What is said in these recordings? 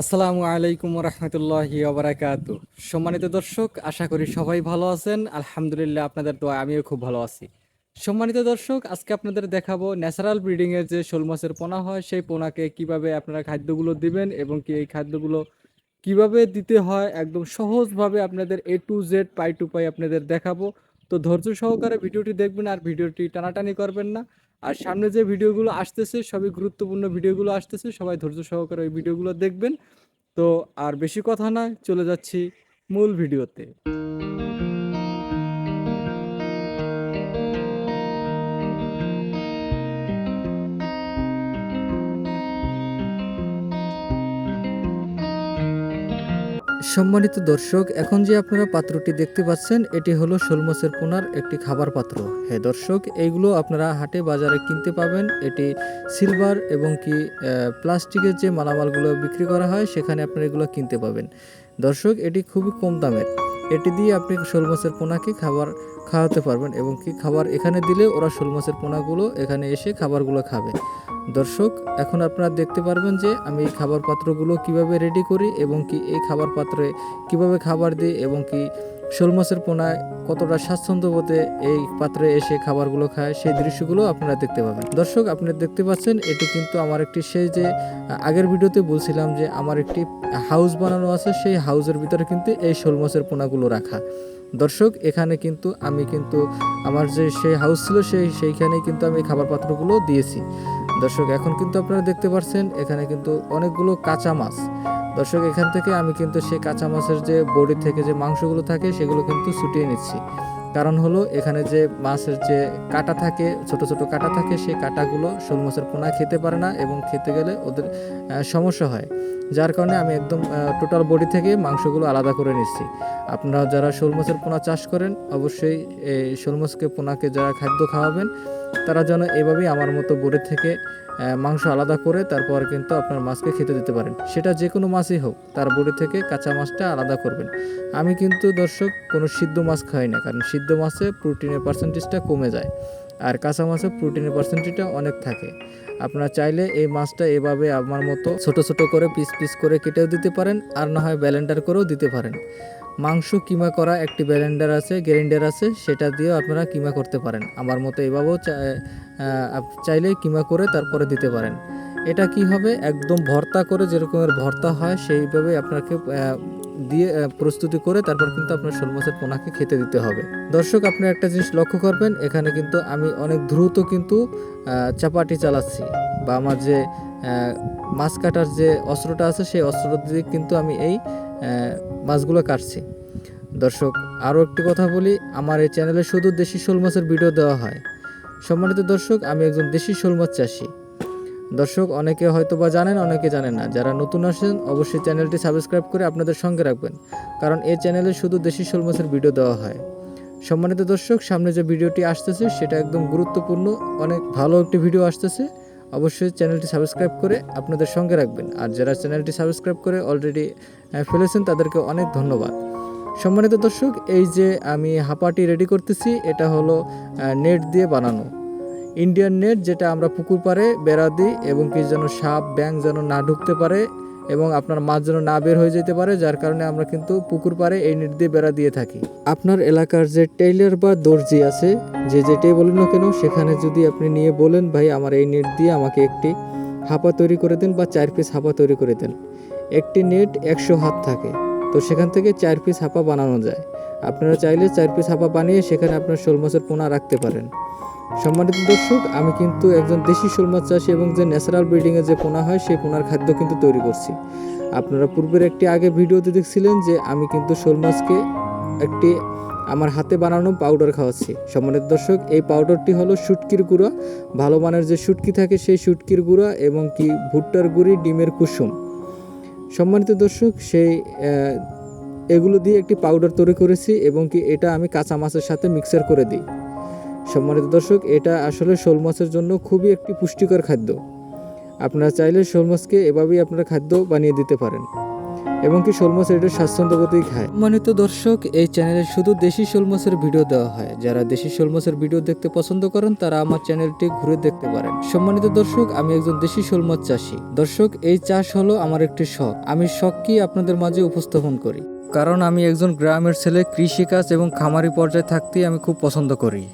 আসসালামু আলাইকুম রহমতুল্লাহি ওবরাকাত। সম্মানিত দর্শক, আশা করি সবাই ভালো আছেন। আলহামদুলিল্লাহ আপনাদের দোয়া আমিও খুব ভালো আছি। সম্মানিত দর্শক, আজকে আপনাদের দেখাবো ন্যাচারাল ব্রিডিংয়ের যে শোল মাছের পোনা হয়, সেই পোনাকে কীভাবে আপনারা খাদ্যগুলো দিবেন এবং কি এই খাদ্যগুলো কীভাবে দিতে হয়, একদম সহজভাবে আপনাদের A to Z pie to pie আপনাদের দেখাবো। তো ধৈর্য সহকারে ভিডিওটি দেখবেন আর ভিডিওটি টানাটানি করবেন না। আর সামনে যে ভিডিওগুলো আসতেছে, সবই গুরুত্বপূর্ণ ভিডিওগুলো আসতেছে, সবাই ধৈর্য সহকারে ওই ভিডিওগুলো দেখবেন। তো আর বেশি কথা নয়, চলে যাচ্ছি মূল ভিডিওতে। সম্মানিত দর্শক, এখন যে আপনারা পাত্রটি দেখতে পাচ্ছেন, এটি হলো শোল মাছের পোনার একটি খাবার পাত্র। হ্যাঁ দর্শক, এইগুলো আপনারা হাটে বাজারে কিনতে পাবেন। এটি সিলভার এবং কি প্লাস্টিকের যে মালামালগুলো বিক্রি করা হয়, সেখানে আপনারা এগুলো কিনতে পাবেন। দর্শক, এটি খুবই কম দামের। এটি দিয়ে আপনি শোল মাছের পোনাকে খাবার খাওয়াতে পারবেন এবং কি খাবার এখানে দিলে ওরা শোল মাছের পোনাগুলো এখানে এসে খাবারগুলো খাবে। দর্শক, এখন আপনারা দেখতে পারবেন যে আমি এই খাবার পাত্রগুলো কীভাবে রেডি করি এবং কি এই খাবার পাত্রে কীভাবে খাবার দিই এবং কি শোল মাছের পোনায় কতটা স্বাচ্ছন্দ্য বোধে এই পাত্রে এসে খাবারগুলো খায় সেই দৃশ্যগুলো আপনারা দেখতে পাবেন। দর্শক আপনারা দেখতে পাচ্ছেন, এটি কিন্তু আমার একটি সেই যে আগের ভিডিওতে বলছিলাম যে আমার একটি হাউস বানানো আছে, সেই হাউসের ভিতরে কিন্তু এই শোল মাছের পোনাগুলো রাখা। দর্শক, এখানে কিন্তু আমি কিন্তু আমার যে সেই হাউস ছিল, সেই সেইখানে কিন্তু আমি খাবার পাত্রগুলো দিয়েছি। দর্শক, এখন কিন্তু আপনারা দেখতে পাচ্ছেন এখানে কিন্তু অনেকগুলো কাঁচা মাছ। দর্শক, এখান থেকে আমি কিন্তু সেই কাঁচা মাছের যে বডি থেকে যে মাংসগুলো থাকে, সেগুলো কিন্তু ছুটিয়ে নিচ্ছি। কারণ হলো এখানে যে মাছের যে কাটা থাকে, ছোট ছোট কাটা থাকে, সেই কাটাগুলো শোল মাছের পোনা খেতে পারে না এবং খেতে গেলে ওদের সমস্যা হয়। যার কারণে আমি একদম টোটাল বডি থেকে মাংসগুলো আলাদা করে নিচ্ছি। আপনারা যারা শোল মাছের পোনা চাষ করেন, অবশ্যই এই শোল মাছকে পোনাকে যারা খাদ্য খাওয়াবেন, তারা যেন এভাবেই আমার মতো বডি থেকে মাংস আলাদা করে তারপর কিন্তু আপনার মাছকে খেতে দিতে পারেন। সেটা যে কোনো মাছই হোক, তার বডি থেকে কাঁচা মাছটা আলাদা করবেন। আমি কিন্তু দর্শক কোনো সিদ্ধ মাছ খাই না, কারণ সিদ্ধ মাছে প্রোটিনের পার্সেন্টেজটা কমে যায়। আর কাঁচা মাছে প্রোটিনের পার্সেন্টেজটা অনেক থাকে। আপনারা চাইলে এই মাছটা এভাবে আমার মতো ছোট ছোট করে পিস পিস করে কেটেও দিতে পারেন, আর না হয় ব্যালেন্ডার করেও দিতে পারেন। মাংস কিমা করা একটি ব্যালেন্ডার আছে গ্রাইন্ডার আছে, সেটা দিয়েও আপনারা কিমা করতে পারেন। আমার মতো এভাবেও চাইলে কিমা করে তারপরে দিতে পারেন। এটা কি হবে? একদম ভর্তা করে যেরকমের ভর্তা হয়, সেইভাবে আপনাকে দিয়ে প্রস্তুতি করে তারপর কিন্তু আপনার শোল মাছের পোনাকে খেতে দিতে হবে। দর্শক, আপনি একটা জিনিস লক্ষ্য করবেন, এখানে কিন্তু আমি অনেক দ্রুত কিন্তু চাপাটি চালাচ্ছি বা আমার যে মাছ কাটার যে অস্ত্রটা আছে, সেই অস্ত্র দিয়ে কিন্তু আমি এই মাছগুলো কাটছি। দর্শক, আরও একটি কথা বলি, আমার এই চ্যানেলে শুধু দেশি শোল মাছের ভিডিও দেওয়া হয়। সম্মানিত দর্শক, আমি একজন দেশি শোল মাছ চাষি। দর্শক, অনেকে হয়তো বা জানেন, অনেকে জানেন না। যারা নতুন আসেন, অবশ্যই চ্যানেলটি সাবস্ক্রাইব করে আপনাদের সঙ্গে রাখবেন, কারণ এই চ্যানেলে শুধু দেশি শোল মাছের ভিডিও দেওয়া হয়। সম্মানিত দর্শক, সামনে যে ভিডিওটি আসতেছে, সেটা একদম গুরুত্বপূর্ণ, অনেক ভালো একটি ভিডিও আসতেছে। অবশ্যই চ্যানেলটি সাবস্ক্রাইব করে আপনাদের সঙ্গে রাখবেন। আর যারা চ্যানেলটি সাবস্ক্রাইব করে অলরেডি ফেলেছেন, তাদেরকে অনেক ধন্যবাদ। সম্মানিত দর্শক, এই যে আমি হাঁপাটি রেডি করতেছি, এটা হলো নেট দিয়ে বানানো। ইন্ডিয়ান নেট যেটা আমরা পুকুর পাড়ে বেড়া দিই এবং কি যেন সাপ ব্যাং যেন না ঢুকতে পারে এবং আপনার মাছ যেন না বের হয়ে যেতে পারে, যার কারণে আমরা কিন্তু পুকুর পাড়ে এই নেট দিয়ে বেড়া দিয়ে থাকি। আপনার এলাকার যে টেইলার বা দর্জি আছে, যে যেটাই বলুন না কেন, সেখানে যদি আপনি নিয়ে বলেন, ভাই, আমার এই নেট দিয়ে আমাকে একটি হাপা তৈরি করে দেন বা চার পিস হাপা তৈরি করে দেন। একটি নেট একশো হাত থাকে, তো সেখান থেকে চার পিস হাপা বানানো যায়। আপনারা চাইলে চার পিস হাপা বানিয়ে সেখানে আপনার শোল মাছের পোনা রাখতে পারেন। সম্মানিত দর্শক, আমি কিন্তু একজন দেশি শোল মাছ চাষি এবং যে ন্যাচারাল ব্রিডিংয়ে যে পোনা হয়, সেই পোনার খাদ্য কিন্তু তৈরি করছি। আপনারা পূর্বের একটি আগে ভিডিওতে দেখছিলেন যে আমি কিন্তু শোল মাছকে একটি আমার হাতে বানানো পাউডার খাওয়াচ্ছি। সম্মানিত দর্শক, এই পাউডারটি হলো শুটকির গুঁড়া। ভালো মানের যে শুটকি থাকে, সেই শুটকির গুঁড়া এবং কি ভুট্টার গুঁড়ি, ডিমের কুসুম। সম্মানিত দর্শক, সেই এগুলো দিয়ে একটি পাউডার তৈরি করেছি এবং কি এটা আমি কাঁচা মাছের সাথে মিক্সার করে দিই। সম্মানিত দর্শক, এটা আসলে শোল মাছের জন্য খুবই একটি পুষ্টিকর খাদ্য। আপনারা চাইলে শোল মাছকে এভাবেই আপনারা খাদ্য বানিয়ে দিতে পারেন। এবং কি শোল মাছ এটা স্বাচ্ছন্দ্যগতই খায়। সম্মানিত দর্শক, এই চ্যানেলে শুধু দেশি শোল মাছের ভিডিও দেওয়া হয়। যারা দেশি শোল মাছের ভিডিও দেখতে পছন্দ করেন, তারা আমার চ্যানেলটি ঘুরে দেখতে পারেন। সম্মানিত দর্শক, আমি একজন দেশি শোল মাছ চাষি। দর্শক, এই চাষ হলো আমার একটি শখ। আমি শখকেই আপনাদের মাঝে উপস্থাপন করি। কারণ আমি একজন গ্রামের ছেলে, কৃষিকাজ এবং খামারি পর্যায়ে থাকতেই আমি খুব পছন্দ করি।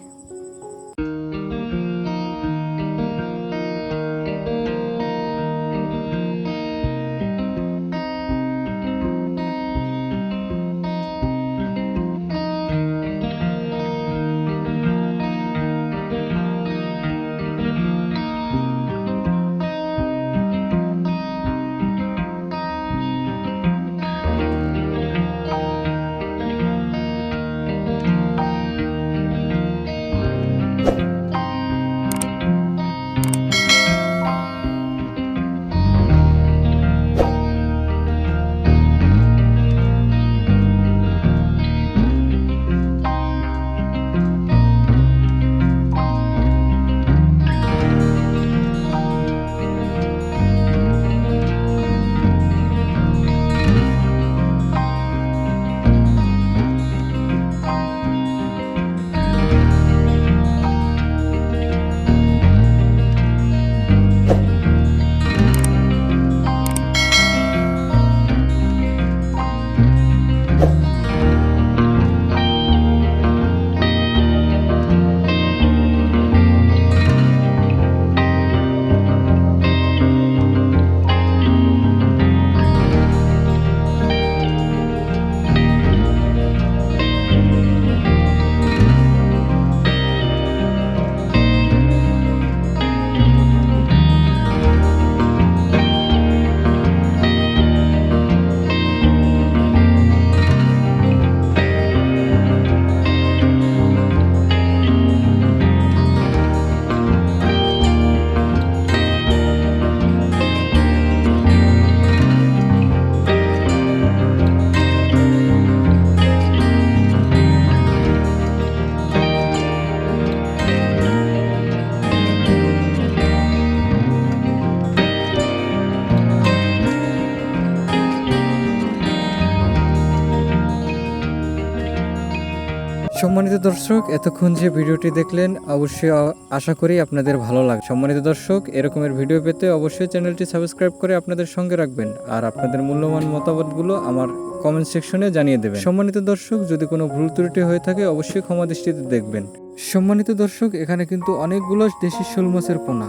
সম্মানিত দর্শক, এতক্ষণ যে ভিডিওটি দেখলেন, অবশ্যই আশা করি আপনাদের ভালো লাগে সম্মানিত দর্শক, এরকমের ভিডিও পেতে অবশ্যই চ্যানেলটি সাবস্ক্রাইব করে আপনাদের সঙ্গে রাখবেন। আর আপনাদের মূল্যবান মতামতগুলো আমার কমেন্ট সেকশনে জানিয়ে দেবেন। সম্মানিত দর্শক, যদি কোনো ভুল ত্রুটি হয়ে থাকে, অবশ্যই ক্ষমা দৃষ্টিতে দেখবেন। সম্মানিত দর্শক, এখানে কিন্তু অনেকগুলো দেশি শোল মাছের পোনা।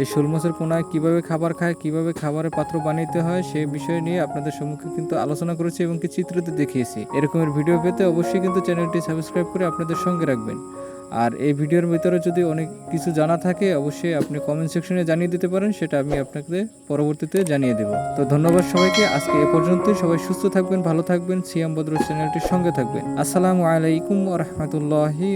এই শোল মাছের পোনায় কীভাবে খাবার খায়, কীভাবে খাবারের পাত্র বানাইতে হয় সেই বিষয় নিয়ে আপনাদের সম্মুখে কিন্তু আলোচনা করেছি এবং কি চিত্রতে দেখিয়েছি। এরকমের ভিডিও পেতে অবশ্যই কিন্তু চ্যানেলটি সাবস্ক্রাইব করে আপনাদের সঙ্গে রাখবেন। আর এই ভিডিওর ভিতরে যদি অনেক কিছু জানা থাকে, অবশ্যই আপনি কমেন্ট সেকশনে জানিয়ে দিতে পারেন, সেটা আমি আপনাকে পরবর্তীতে জানিয়ে দেব। তো ধন্যবাদ সবাইকে, আজকে এ পর্যন্তই। সবাই সুস্থ থাকবেন, ভালো থাকবেন। সিয়াম বদরুল চ্যানেলটির সঙ্গে থাকবেন। আসসালামু আলাইকুম রহমতুল্লাহি